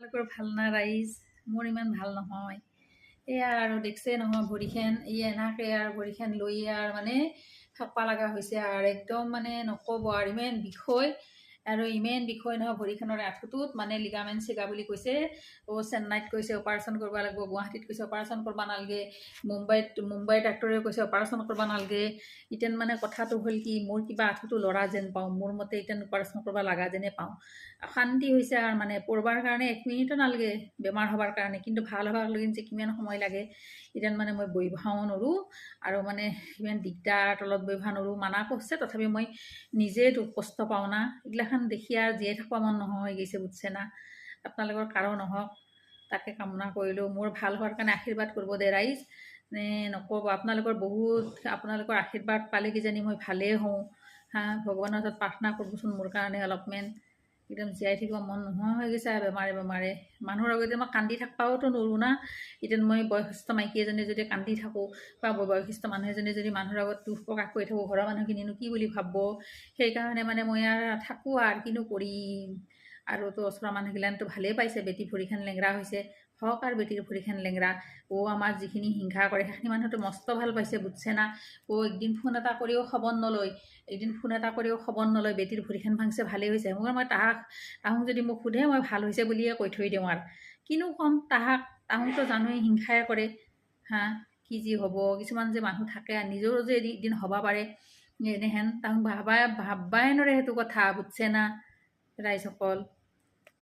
আপোনালোকৰ ভাল না ৰাইজ? মোৰ ইমান ভাল নহয়। এয়া আৰু দেখছে নহয় ভৰিখন। ই এনেকৈ আৰু ভৰিখন লৈ আৰু মানে থাকবা লগা হৈছে আৰু। একদম মানে নক'ব আৰু। ইমান বিষয়। আৰু ইমান বিষয় নহয় ভৰিখনৰ আঁঠুটোত মানে লিগামেণ্ট ছিগা বুলি কৈছে। অ' চেন্নাইত কৈছে অপাৰেশ্যন কৰিব লাগিব গুৱাহাটীত কৈছে অপাৰেশ্যন কৰিব নালাগে। মুম্বাইত মুম্বাইৰ ডাক্তৰে কৈছে অপাৰেশ্যন কৰিব নালাগে। ইতেন মানে কথাটো হ'ল কি মোৰ কিবা আঁঠুটো লৰা যেন পাওঁ মোৰ মতে ইতেন অপাৰেশ্যন কৰিব লগা যেনে পাওঁ। অশান্তি হৈছে আৰু মানে পঢ়বাৰ কাৰণে এক মিনিটো নালাগে বেমাৰ হ'বৰ কাৰণে কিন্তু ভাল হ'বৰ লগিন যে কিমান সময় লাগে ইতেন মানে মই বহিবহাও নৰোঁ। আৰু মানে ইমান দিগদাৰ তলত বহিবা নৰোঁ মানা কৰিছে তথাপি মই নিজে কষ্ট পাওঁ না এইগিলাখান দেখি আৰু জীয়াই থাকিব মন নোহোৱা হৈ গৈছে, বুজছে না? আপোনালোকৰ কাৰো নহওক, তাকে কামনা কৰিলোঁ। মোৰ ভালো হোৱাৰ কাৰণে আশীৰ্বাদ কৰিব দে ৰাইজ। নে নক'ব, আপোনালোকৰ বহুত, আপোনালোকৰ আশীৰ্বাদ পালে কিজানি মই ভালেই হওঁ। হা, ভগৱানৰ ওচৰত প্ৰাৰ্থনা কৰিবচোন মোৰ কাৰণে অলপমান। একদম জীয়াই থাকিব মন নোহোৱা হৈ গৈছে আৰু বেমাৰে বেমাৰে। মানুহৰ আগতে মই কান্দি থাকিবওতো নোৱাৰোঁ না। এতিয়া মই বয়সস্থ মাইকী এজনী যদি কান্দি থাকোঁ বা বয়সস্থ মানুহ এজনী যদি মানুহৰ আগত দুখ প্ৰকাশ কৰি থাকোঁ ঘৰৰ মানুহখিনিনো কি বুলি ভাবব? সেইকাৰণে মানে মই আৰু থাকোঁ আৰু কিনো কৰিম? আৰু তো ওচৰৰ মানুহগিলানতো ভালেই পাইছে, বেটী ভৰিখন লেংৰা হৈছে। হওক আৰু বেটীৰ ভৰিখন লেংৰা। অ' আমাৰ যিখিনি হিংসা কৰে, সেইখিনি মানুহতো মস্ত ভালো পাইছে, বুজছে না? অ' একদিন ফোন এটা কৰিও খবৰ নলয় এদিন ফোন এটা কৰিও খবৰ নলয়, বেটীৰ ভৰিখন ভাঙিছে, ভালেই হৈছে। মোক মই তাহাক, তাহোক যদি মোক সোধে, মই ভালো হৈছে বুলিয়ে কৈ থৈ দিওঁ আৰু। কিনো ক'ম তাহাক তাহোকতো জানোৱেই হিংসাই কৰে। হা, কি যি হ'ব, কিছুমান যে মানুহ থাকে নিজৰো যে এদিন হ'ব পাৰে। এনেহেন তাহোক ভাবাই ভাববাই নৰে সেইটো কথা, বুজছে না? রাইসকল